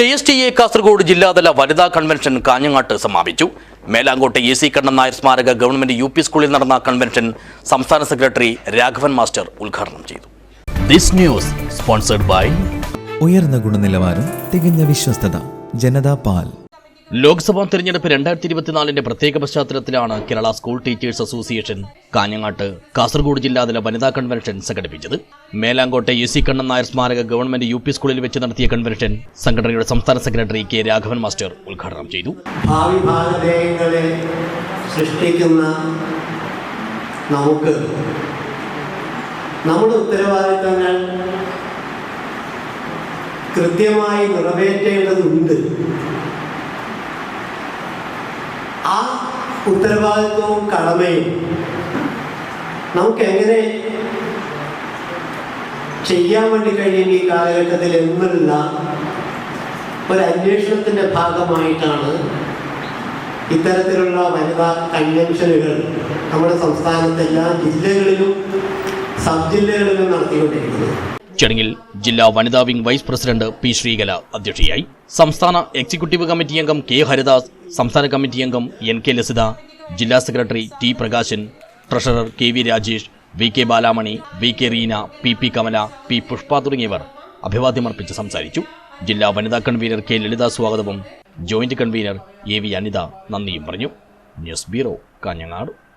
K S T A Kasaragod ജില്ലാതല വനിതാ convention കാഞ്ഞങ്ങാട്ട് സമാപിച്ചു. മേലാങ്കോട്ടെ എ സി കണ്ണൻ നായർ സ്മാരക ഗവൺമെന്റ് യു പി സ്കൂളിൽ നടന്ന കൺവെൻഷൻ സംസ്ഥാന സെക്രട്ടറി രാഘവൻ മാസ്റ്റർ ഉദ്ഘാടനം ചെയ്തു. ദിസ് ന്യൂസ് സ്പോൺസർഡ് ബൈ ഉയർന്ന ഗുണനിലവാരം തികഞ്ഞ വിശ്വസ്തത ജനതാ പാൽ. ലോക്സഭാ തെരഞ്ഞെടുപ്പ് രണ്ടായിരത്തി ഇരുപത്തിനാലിന്റെ പ്രത്യേക പശ്ചാത്തലത്തിലാണ് കേരള സ്കൂൾ ടീച്ചേഴ്സ് അസോസിയേഷൻ കാഞ്ഞങ്ങാട്ട് കാസർഗോഡ് ജില്ലാതല വനിതാ കൺവെൻഷൻ സംഘടിപ്പിച്ചത്. മേലാങ്കോട്ടെ യു സി കണ്ണൻ നായർ സ്മാരക ഗവൺമെന്റ് യു പി സ്കൂളിൽ വെച്ച് നടത്തിയ കൺവെൻഷൻ സംഘടനയുടെ സംസ്ഥാന സെക്രട്ടറി കെ രാഘവൻ മാസ്റ്റർ ഉദ്ഘാടനം ചെയ്തു. സൃഷ്ടിക്കുന്ന നമുക്ക് നമ്മുടെ ഉത്തരവാദിത്തങ്ങൾ കൃത്യമായി നിറവേറ്റേണ്ടതുണ്ട്. ആ ഉത്തരവാദിത്വവും കടമയും നമുക്ക് എങ്ങനെ ചെയ്യാൻ വേണ്ടി കഴിയും ഈ കാലഘട്ടത്തിൽ എന്നുള്ള ഒരു അന്വേഷണത്തിന്റെ ഭാഗമായിട്ടാണ് ഇത്തരത്തിലുള്ള വനിതാ കൺവെൻഷനുകൾ നമ്മുടെ സംസ്ഥാനത്തെ എല്ലാ ജില്ലകളിലും സബ് ജില്ലകളിലും നടത്തിക്കൊണ്ടിരിക്കുന്നത്. ചടങ്ങിൽ ജില്ലാ വനിതാ wing vice president P Sreekala അധ്യക്ഷയായി. സംസ്ഥാന എക്സിക്യൂട്ടീവ് കമ്മിറ്റി അംഗം കെ ഹരിദാസ് സംസ്ഥാന കമ്മിറ്റി അംഗം എൻ കെ ലസിത ജില്ലാ secretary T Prakashan treasurer K V Rajesh V K Balamani V K Reena P P Kamala P Pushpa തുടങ്ങിയവർ അഭിവാദ്യമർപ്പിച്ച് സംസാരിച്ചു. ജില്ലാ വനിതാ കൺവീനർ കെ ലളിത സ്വാഗതവും joint convener A V Anitha നന്ദിയും പറഞ്ഞു. News bureau Kanhangad.